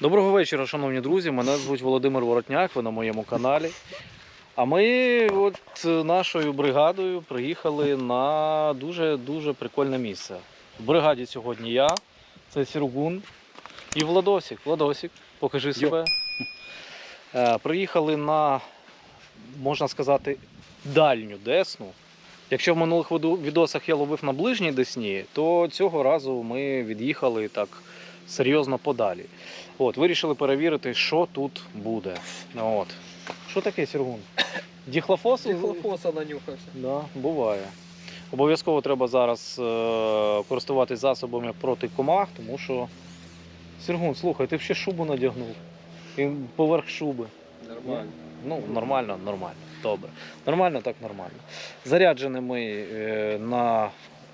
Доброго вечора, шановні друзі. Мене звуть Володимир Воротняк, ви на моєму каналі. А ми от нашою бригадою приїхали на дуже-дуже прикольне місце. В бригаді сьогодні я, це Сіргун і Владосік. Владосік, покажи себе. Е, Приїхали на, можна сказати, дальню Десну. Якщо в минулих відосах я ловив на ближній Десні, то цього разу ми від'їхали так серйозно подалі. От, вирішили перевірити, що тут буде. От. Що таке сіргун? Діхлофос? Дихлофоса нанюхався. Да, буває. Обов'язково треба зараз е, користуватись засобами проти комах, тому що. Сіргун, слухай, ти ще шубу надягнув. І поверх шуби. Нормально. Ну, нормально, нормально. Добре. Нормально, так нормально. Заряджені ми е, на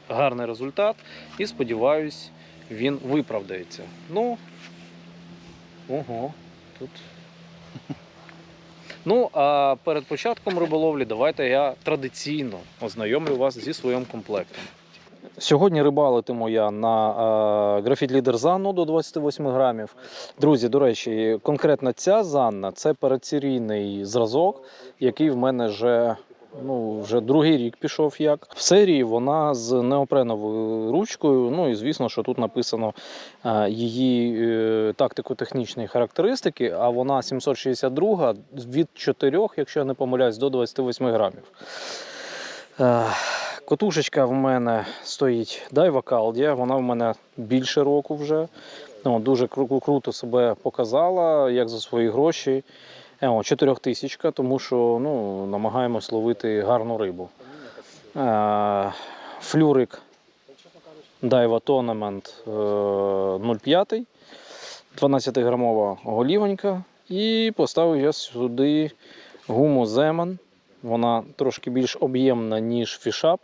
гарний результат і сподіваюсь, він виправдається. Ну. Ого, тут. Ну, а перед початком риболовлі давайте я традиційно ознайомлю вас зі своїм комплектом. Сьогодні рибалитиму я на графіт лідер Занну до 28 грамів. Друзі, до речі, конкретно ця Занна це передсерійний зразок, який в мене вже, ну, вже другий рік пішов як. В серії вона з неопреновою ручкою. Ну і звісно, що тут написано е, її е, тактико-технічні характеристики, а вона 762 від 4, якщо я не помиляюсь, до 28 грамів. Е, Котушечка в мене стоїть Daiwa Caldia, вона в мене більше року вже. Ну, дуже кру- круто себе показала, як за свої гроші. Е, о, 4000, тому що ну, намагаємось ловити гарну рибу. Е, Флюрик Daiwa Tournament е, 05, 12-грамова голівонька. І поставив я сюди гуму Земан. Вона трошки більш об'ємна, ніж фішап.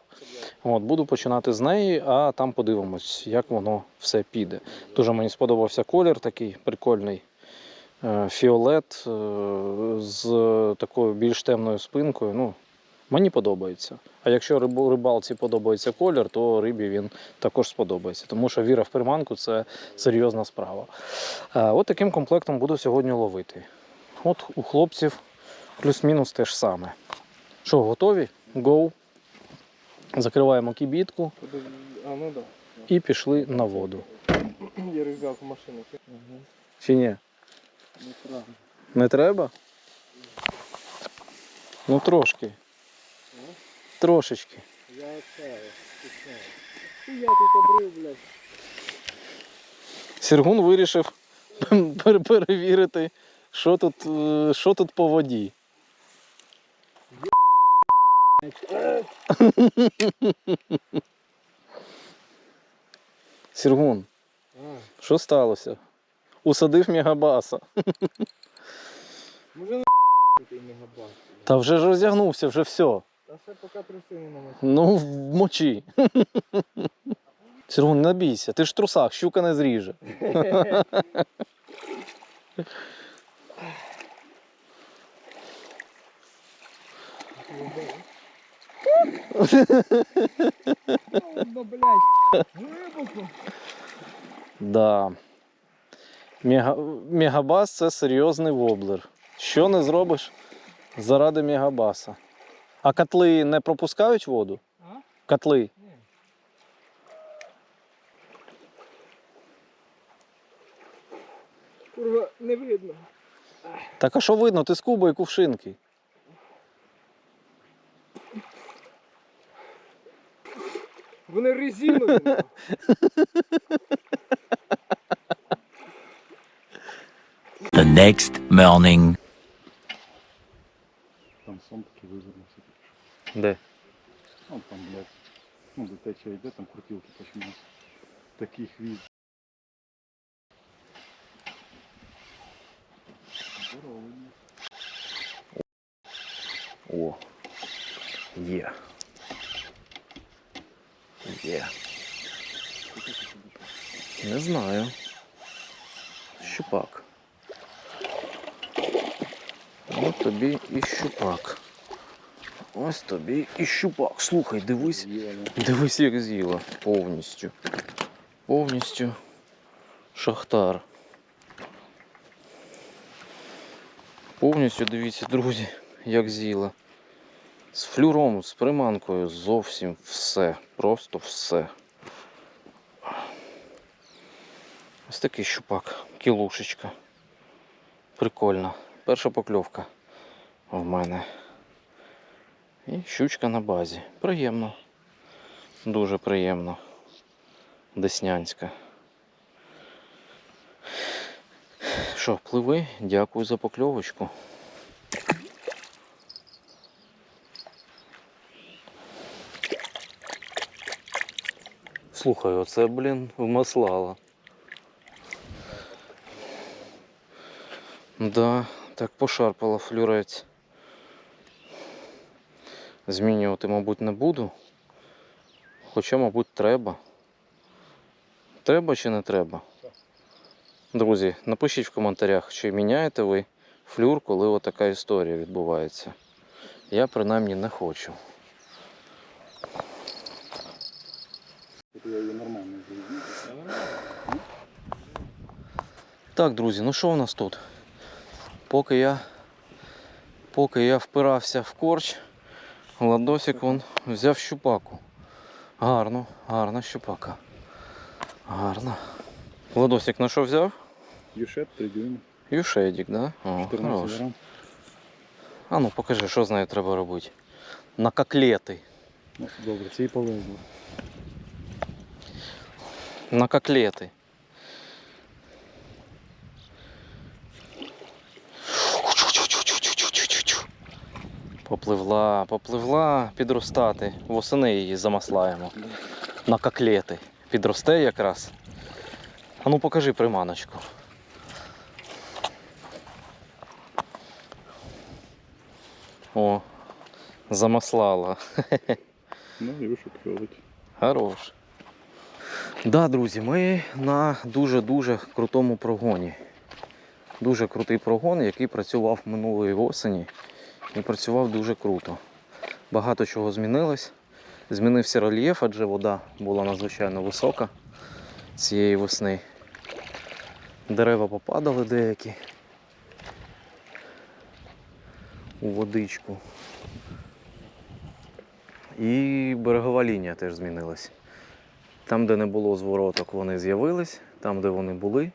От, буду починати з неї, а там подивимось, як воно все піде. Дуже мені сподобався колір, такий прикольний е, фіолет е, з такою більш темною спинкою. Ну, мені подобається. А якщо рибалці подобається колір, то рибі він також сподобається. Тому що віра в приманку це серйозна справа. Е, От таким комплектом буду сьогодні ловити. От у хлопців плюс-мінус те ж саме. Що, готові? Go. Закриваємо кібітку ну і пішли на воду. Я рюкзак в машину. Чи ні? Неправильно. Не треба? Ну трошки. Трошечки. Я оставил. Я тут обрив, блядь. Сергун вирішив перевірити, що тут, е, що тут по воді. Сергун, що сталося? Усадив мегабаса. може на ти мегабайт. Та вже ж розягнувся, вже все. Та ще поки труси не намочив. Ну, в мочі. Сергун, не бійся, ти ж в трусах, щука не зріже. Ну. Да. Мега... Мегабас це серйозний воблер. Що не зробиш заради мегабаса. А котли не пропускають воду? А? Котли. Ні. Курва, не видно. Так а що видно? Ти з кубою кувшинки. Вони резинові. next morning. Там сон такий вивернувся. Де? Ну там, блядь, ну де течія йде, там крутілки починаються. Такий хвіст. Здоровий. О. Є. Є. Не знаю. Щупак. От тобі і щупак. Ось тобі і щупак. Слухай, дивись. Дивись, як з'їла. Повністю. Повністю. Шахтар. Повністю дивіться, друзі, як з'їла. З флюром, з приманкою, зовсім все. Просто все. Ось такий щупак, кілушечка. Прикольно. Перша покльовка в мене. І щучка на базі. Приємно. Дуже приємно. Деснянська. Що, пливи? Дякую за покльовочку. Слухай, оце, блін, вмаслало. Да, так пошарпало флюрець. Змінювати, мабуть, не буду. Хоча, мабуть, треба. Треба чи не треба? Друзі, напишіть в коментарях, чи міняєте ви флюр, коли отака історія відбувається. Я принаймні не хочу. Я її нормально. Так, друзі, ну що у нас тут? Поки я, поки я впирався в корч, Ладосик он взяв щупаку. Гарно, гарна щупака. Гарно. Ладосик на що взяв? Юшет 3 дюйми, Юшедік, да? О, 14 хорош. грам. А ну покажи, що з нею треба робити. На коклети. Добре, це і полезно. На коклети. Попливла, попливла підростати. Восени її замаслаємо. На коклети. Підросте якраз. А ну покажи приманочку. О, замаслала. Ну, Юшет ходить. Хорош. Да, друзі, ми на дуже-дуже крутому прогоні. Дуже крутий прогон, який працював минулої осені і працював дуже круто. Багато чого змінилось. Змінився рельєф, адже вода була надзвичайно висока цієї весни. Дерева попадали деякі у водичку. І берегова лінія теж змінилась. Там, де не було звороток, вони з'явились, там, де вони були,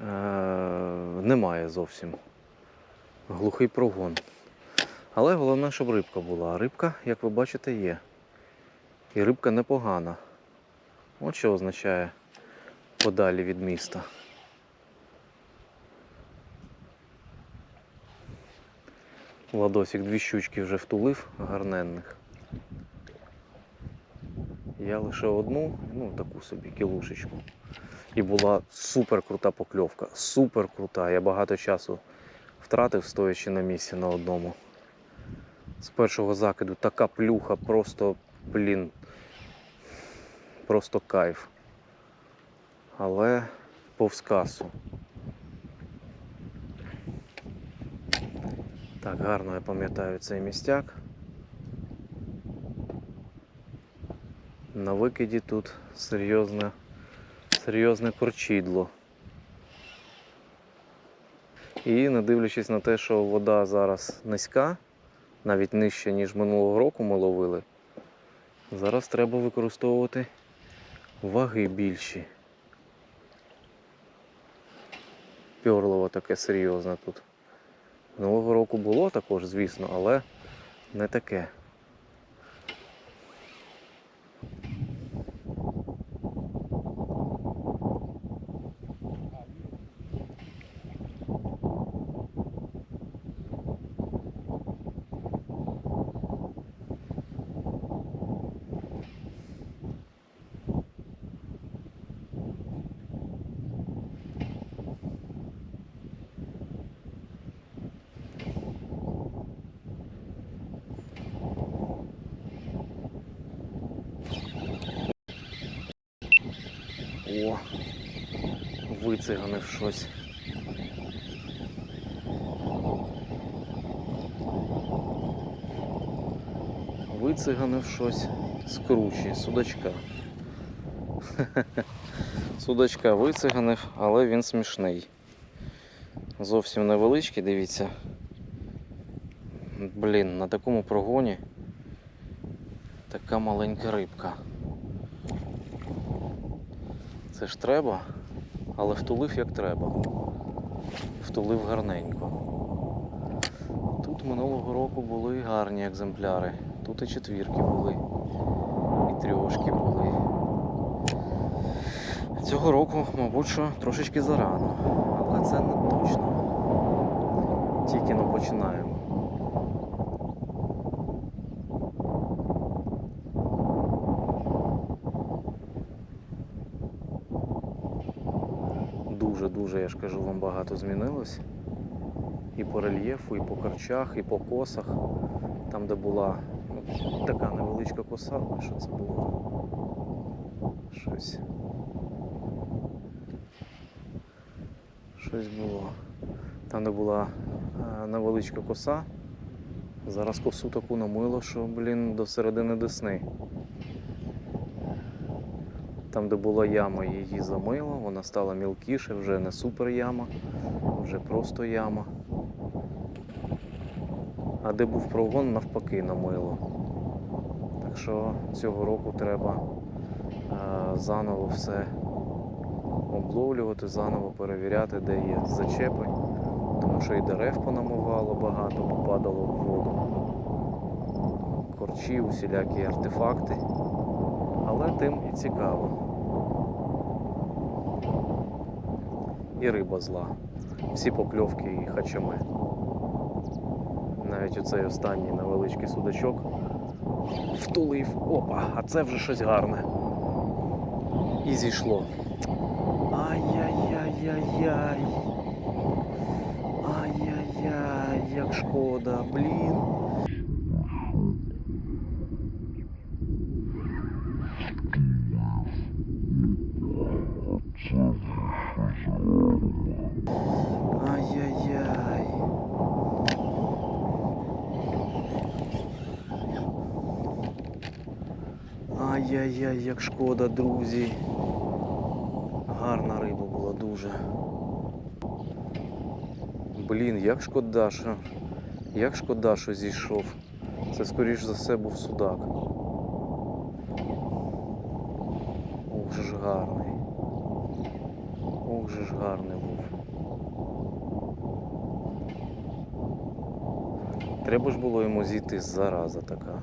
е- немає зовсім. Глухий прогон. Але головне, щоб рибка була. А рибка, як ви бачите, є. І рибка непогана. От що означає подалі від міста. Ладосик дві щучки вже втулив гарненних. Я лише одну, ну таку собі кілушечку. І була супер крута покльовка. Супер крута. Я багато часу втратив, стоячи на місці на одному. З першого закиду така плюха, просто, блін, просто кайф. Але повз касу. Так, гарно я пам'ятаю цей містяк. На викиді тут серйозне, серйозне корчідло. І не дивлячись на те, що вода зараз низька, навіть нижче, ніж минулого року ми ловили, зараз треба використовувати ваги більші. Пьорлово таке серйозне тут. Минулого року було також, звісно, але не таке. О, вициганив щось. Вициганив щось з кручі, судачка. Судачка вициганив, але він смішний. Зовсім невеличкий, дивіться. Блін, на такому прогоні така маленька рибка. Це ж треба, але втулив як треба. Втулив гарненько. Тут минулого року були гарні екземпляри. Тут і четвірки були, і трьошки були. Цього року, мабуть, що трошечки зарано, але це не точно. Тільки но починаємо. Дуже-дуже, я ж кажу, вам багато змінилось. І по рельєфу, і по корчах, і по косах. Там, де була ну, така невеличка коса, що це було? Щось. Щось було. Там, де була е, невеличка коса, зараз косу таку намило, що, блін, до середини десни. Там, де була яма, її замило, вона стала мілкіше, вже не супер яма, вже просто яма. А де був прогон, навпаки, намило. Так що цього року треба е, заново все обловлювати, заново перевіряти, де є зачепи, тому що і дерев понамивало багато, попадало в воду. Корчі, усілякі артефакти. Але тим і цікаво. І риба зла. Всі покльовки і хачами. Навіть оцей останній невеличкий судачок втулив. Опа, а це вже щось гарне. І зійшло. Ай-яй-яй-яй-яй. Ай-яй-яй, як шкода, блін. Ай-яй-яй. Ай-яй-яй, як шкода, друзі. Гарна риба була дуже. Блін, як шкода, що. Як шкода, що зійшов. Це скоріш за все був судак. Ох же ж гарний. Ох же ж гарний був. Треба ж було йому зійти зараза така.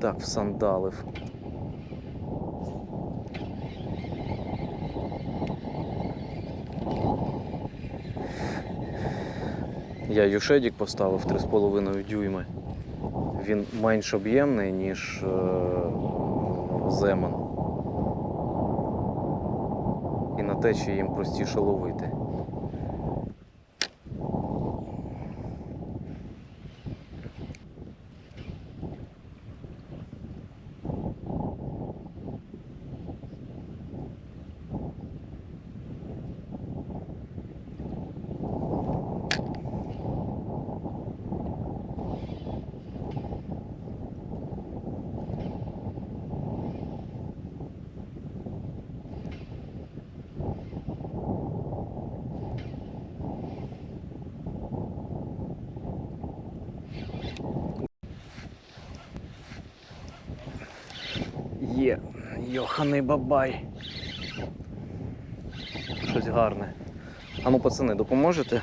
Так, всандалив. Я юшедік поставив 3,5 дюйми. Він менш об'ємний, ніж е, земан. І на течії їм простіше ловити. Є, йоханий бабай. Щось гарне. А ну, пацани, допоможете?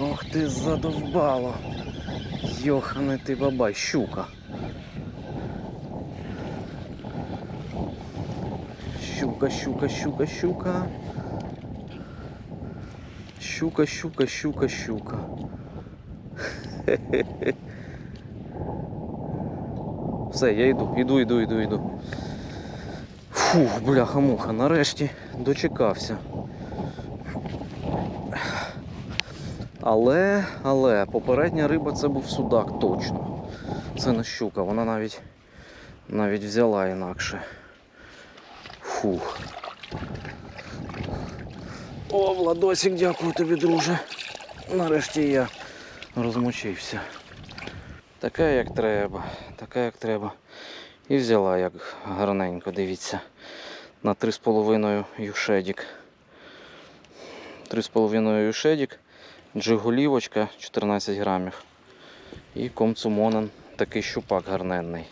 Ох ти задовбало. Йоханий ти бабай, щука. Щука, щука, щука, щука. Щука, щука, щука, щука. Все, я йду, йду, йду, йду, йду. Фух, бляха-муха, нарешті дочекався. Але, але, попередня риба це був судак точно. Це не щука, вона навіть навіть взяла інакше. Фух. О, Владосик, дякую тобі, друже. Нарешті я розмочився. Така як треба, така як треба. І взяла як гарненько, дивіться. на 3,5 юшедік. 3,5 юшедік, джигулівочка 14 грамів. І комцумонен такий щупак гарненний.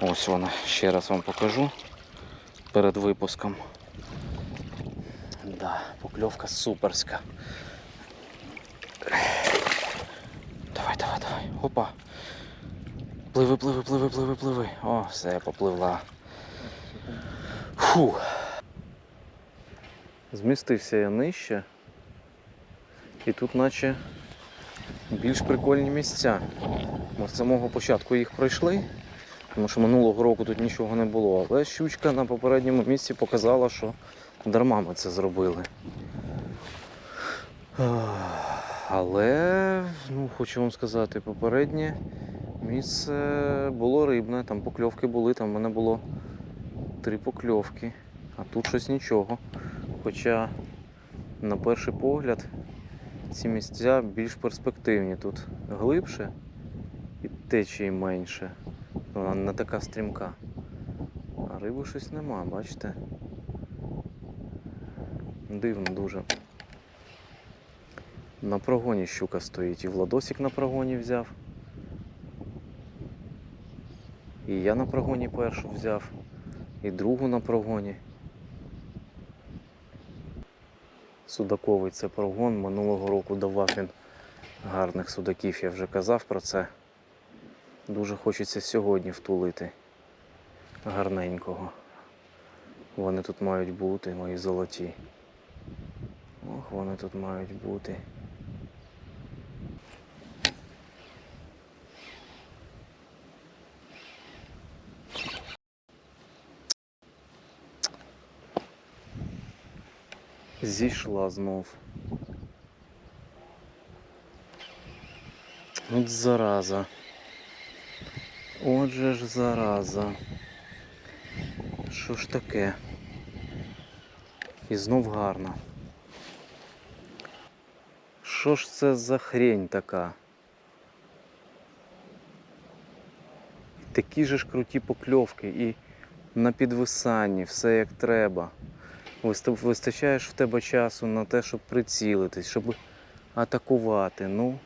Ось вона, ще раз вам покажу перед випуском. Да, покльовка суперська. Давай, давай, давай. Опа. Пливи, пливи, пливи, пливи, пливи. О, все, попливла. Фу. Змістився я нижче. І тут наче більш прикольні місця. Ми з самого початку їх пройшли, тому що минулого року тут нічого не було. Але щучка на попередньому місці показала, що дарма ми це зробили. Але, ну, хочу вам сказати, попереднє місце було рибне, там покльовки були, там в мене було три покльовки, а тут щось нічого. Хоча, на перший погляд, ці місця більш перспективні. Тут глибше і течії менше. Вона не така стрімка. А риби щось нема, бачите? Дивно дуже. На прогоні щука стоїть. І Владосик на прогоні взяв. І я на прогоні першу взяв, і другу на прогоні. Судаковий це прогон. Минулого року давав він гарних судаків, я вже казав про це. Дуже хочеться сьогодні втулити гарненького. Вони тут мають бути, мої золоті. Ох, вони тут мають бути. Зійшла знов. От зараза. Отже ж зараза. Що ж таке? І знов гарно. Що ж це за хрень така? Такі же ж круті покльовки і на підвисанні, все як треба. Виста- Вистачає ж в тебе часу на те, щоб прицілитись, щоб атакувати. Ну,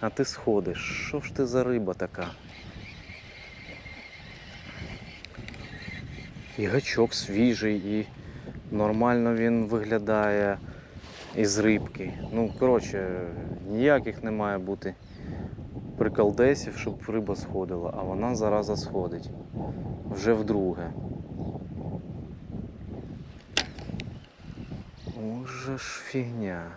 а ти сходиш. Що ж ти за риба така? І гачок свіжий, і нормально він виглядає із рибки. Ну, коротше, ніяких не має бути приколдесів, щоб риба сходила, а вона зараза сходить. Вже вдруге. Уже ж фігня.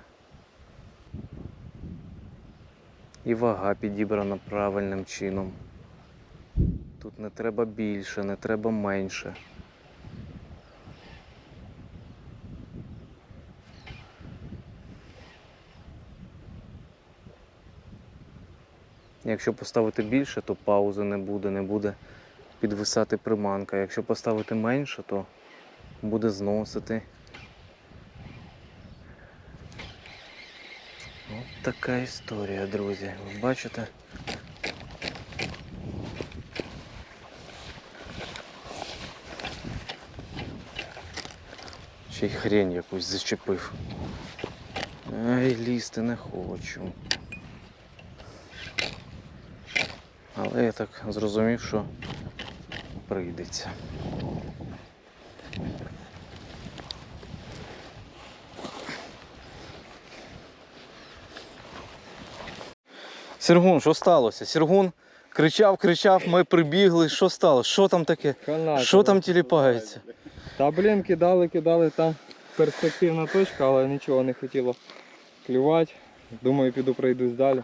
І вага підібрана правильним чином. Тут не треба більше, не треба менше. Якщо поставити більше, то паузи не буде, не буде підвисати приманка. Якщо поставити менше, то буде зносити. Така історія, друзі. Ви бачите? Ще й хрень якусь зачепив. Ай, лізти не хочу. Але я так зрозумів, що прийдеться. Сергун, що сталося? Сергун кричав, кричав, ми прибігли. Що сталося? Що там таке? Канат. Що там тіліпається? Та блін, кидали, кидали, там перспективна точка, але нічого не хотіло клювати. Думаю, піду пройдусь далі.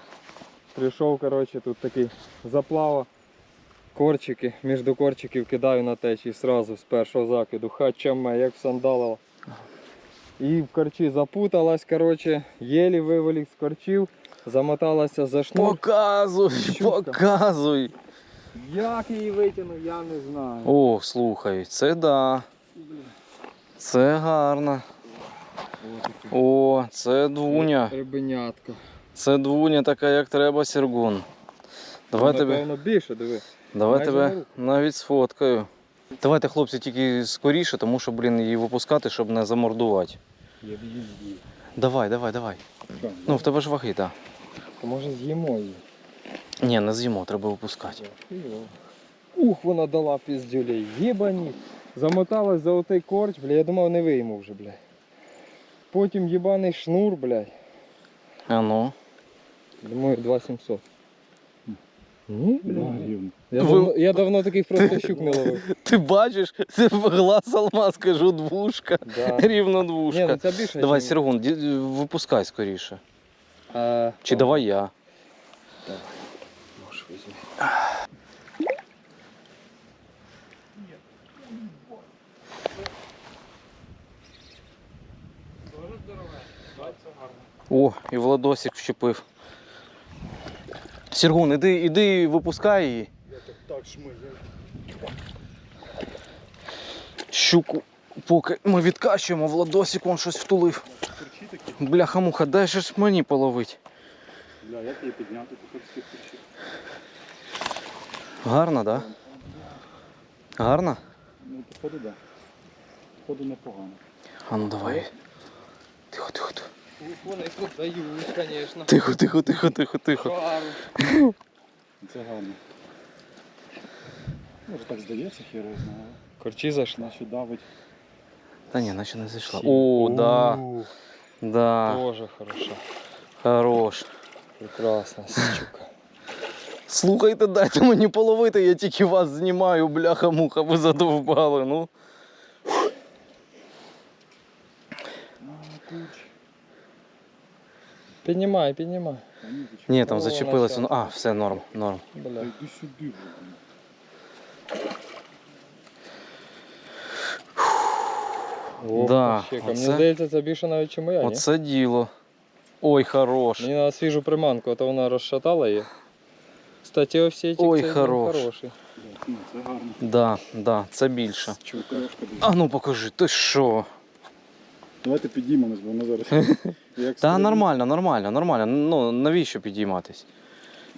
Прийшов, коротше, тут такий заплава. Корчики, між до корчиків кидаю на течі сразу з першого закиду. Хачаме, як в сандалово. І в корчі запуталась, коротше, єлі виволік з корчів, замоталася за шнур. Показуй, Щука. показуй. Як її витягнув, я не знаю. О, слухай, це да. Це гарно. О, це двуня. Рибенятка. Це двуня така, як треба, Сергун. Давай тебе, Напевно, більше, диви. давай майже тебе руку. навіть сфоткаю. Давайте, хлопці, тільки скоріше, тому що, блін, її випускати, щоб не замордувати. Я в їзді. Давай, давай, давай. Що, Ну, в тебе ж ваги, так. То може з'їмо її. Ні, не з'їмо, треба випускати. Ух, вона дала піздюлей. Єбані. Замоталась за отей корч, бля, я думав не вийму вже, бля. Потім єбаний шнур, блядь. А ну. Думаю, 2700. Ні, Да, бля. Я, Ви- давно, я давно таких просто щук не ловив. Ти бачиш, це глаз алмаз, кажу, двушка. Да. Рівно Ні, ну двушка. це більше. Давай, Сергун, ді- випускай скоріше. Чи о, давай я. нож візьми. О, і Владосик вщепив. Сергун, іди, іди випускай її. Я так так шмигаю. Щуку, поки ми відкачуємо, Владосик он щось втулив. Бляха-муха, дай же ж мені половить. Бля, як її підняти тепер з корчів? Гарно, так? Да? Гарно? Ну, походу, да. Походу непогано. А ну давай. Тихо, тихо, тихо. Вони тут дають, звісно. Тихо, тихо, тихо, тихо, тихо. Шару. Це гарно. Може так здається, хер я знаю. Корчі зайшли. Наче давить. Та ні, наче не зайшла. О, да, да, Тоже хорошо. хорош. Прекрасна щука. Слухайте, дайте мені половити, я тільки вас знімаю, бляха-муха, ви задовбали, ну. А, куч. Піднімай, піднімай. А ні, зачем? Ні, там О, зачепилося, ну, наче. а, все, норм, норм. Та Бля. йди сюди О, Да, щека. Мені оце- здається, це більше навіть, чи моя, ні? Діло. Ой, хорош. Мені на свіжу приманку, а то вона розшатала її. Кстати, овсетик Ой, цей хорош. хороший. Це гарно. Да, да, це більше. Чука. А ну покажи, ти що? Давайте підіймемось, бо воно зараз. Та нормально, нормально, нормально. Ну навіщо підійматись?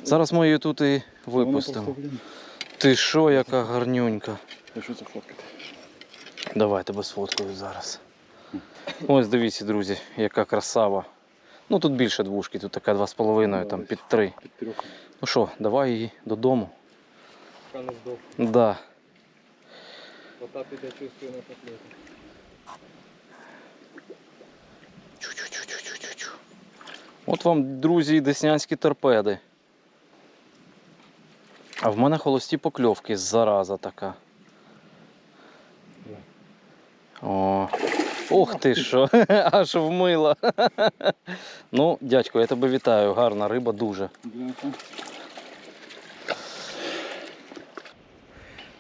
Зараз ми її тут і випустимо. Ти що, яка гарнюнька. А що це фоткати? Давай тебе сфоткаю зараз. Ось дивіться, друзі, яка красава. Ну тут більше двушки, тут така 2,5, там під 3. Під трьох. Ну що, давай її додому. Поки не здох. Да. Ота піде чувствую на котлету. Чу-чу-чу-чу-чу-чу. От вам, друзі, і деснянські торпеди. А в мене холості покльовки, зараза така. О. Ох ти що, аж вмила. ну, дядько, я тебе вітаю, гарна риба дуже. Бляха.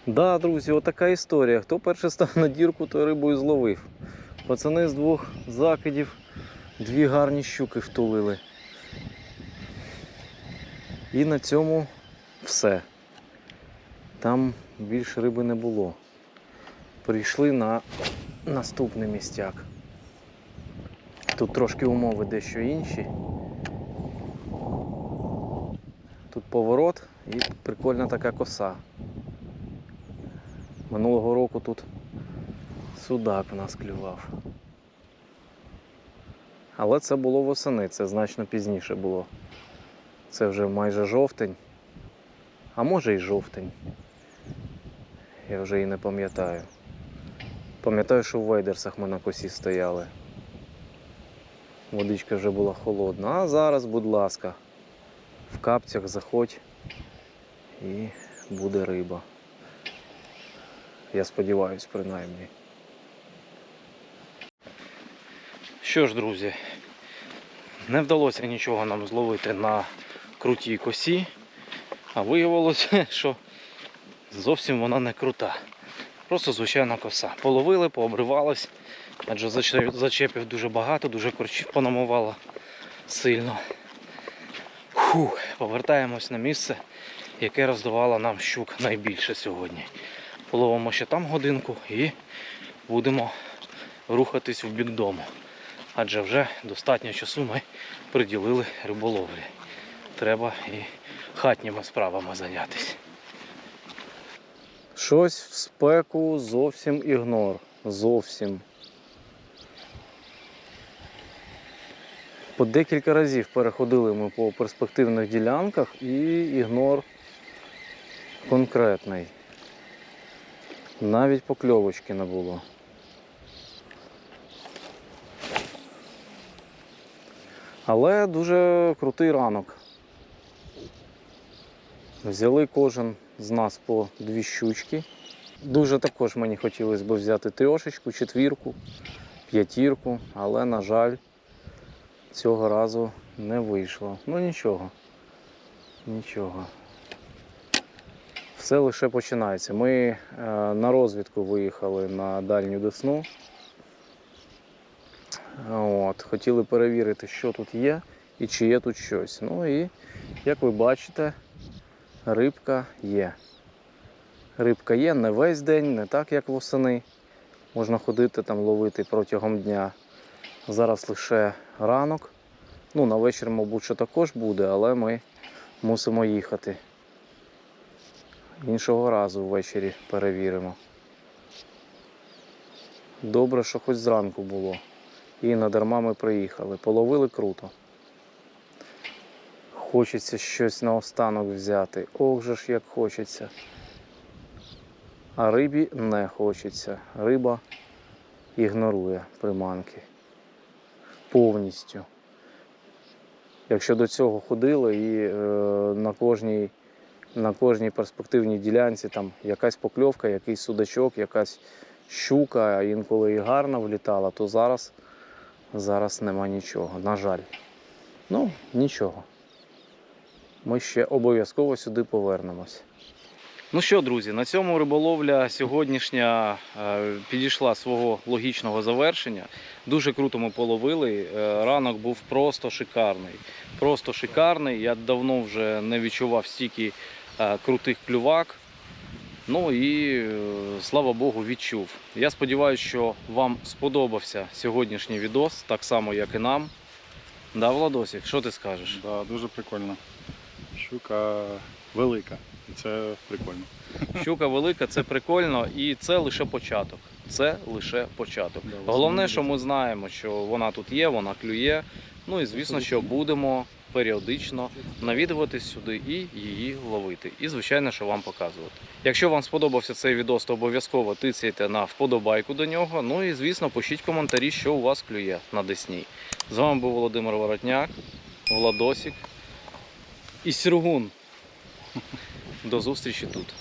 Да, друзі, отака історія. Хто перший став на дірку, той рибу і зловив. Пацани з двох закидів дві гарні щуки втулили. І на цьому все. Там більше риби не було. Прийшли на наступний містяк. Тут трошки умови дещо інші. Тут поворот і прикольна така коса. Минулого року тут судак у нас клював. Але це було восени, це значно пізніше було. Це вже майже жовтень. А може і жовтень. Я вже і не пам'ятаю. Пам'ятаю, що в Вейдерсах ми на косі стояли. Водичка вже була холодна. А зараз, будь ласка, в капцях заходь і буде риба. Я сподіваюсь, принаймні. Що ж, друзі, не вдалося нічого нам зловити на крутій косі, а виявилося, що зовсім вона не крута. Просто звичайна коса. Половили, пообривалось, адже зачепів дуже багато, дуже корчів понамувало сильно. Фух, повертаємось на місце, яке роздавало нам щук найбільше сьогодні. Половимо ще там годинку і будемо рухатись в бік дому. Адже вже достатньо часу ми приділили риболовлі. Треба і хатніми справами зайнятися. Щось в спеку зовсім ігнор. Зовсім. По декілька разів переходили ми по перспективних ділянках і ігнор конкретний. Навіть покльовочки не було. Але дуже крутий ранок. Взяли кожен з нас по дві щучки. Дуже також мені хотілося б взяти трьошечку, четвірку, п'ятірку, але, на жаль, цього разу не вийшло. Ну нічого. Нічого. Все лише починається. Ми е, на розвідку виїхали на дальню десну. От, хотіли перевірити, що тут є і чи є тут щось. Ну і, як ви бачите, рибка є. Рибка є не весь день, не так, як восени. Можна ходити там ловити протягом дня. Зараз лише ранок. Ну, на вечір, мабуть, що також буде, але ми мусимо їхати. Іншого разу ввечері перевіримо. Добре, що хоч зранку було. І надарма ми приїхали. Половили круто. Хочеться щось наостанок взяти. Ох же ж як хочеться. А рибі не хочеться. Риба ігнорує приманки. Повністю. Якщо до цього ходили і е, на кожній на кожній перспективній ділянці там якась покльовка, якийсь судачок, якась щука, а інколи і гарна влітала, то зараз, зараз нема нічого, на жаль. Ну, нічого. Ми ще обов'язково сюди повернемось. Ну що, друзі, на цьому риболовля сьогоднішня е, підійшла свого логічного завершення. Дуже круто ми половили. Е, Ранок був просто шикарний. Просто шикарний. Я давно вже не відчував стільки е, крутих клювак. Ну і слава Богу, відчув. Я сподіваюся, що вам сподобався сьогоднішній відос, так само, як і нам. Да, Владосик, що ти скажеш? Да, дуже прикольно. Щука велика. І це прикольно. Щука велика, це прикольно, і це лише початок. Це лише початок. Да, Головне, що ми знаємо, що вона тут є, вона клює. Ну і звісно, що будемо періодично навідуватись сюди і її ловити. І звичайно, що вам показувати. Якщо вам сподобався цей відос, то обов'язково тицяйте на вподобайку до нього. Ну і звісно, пишіть коментарі, що у вас клює на Десні. З вами був Володимир Воротняк, Владосік і Сергун. До зустрічі тут.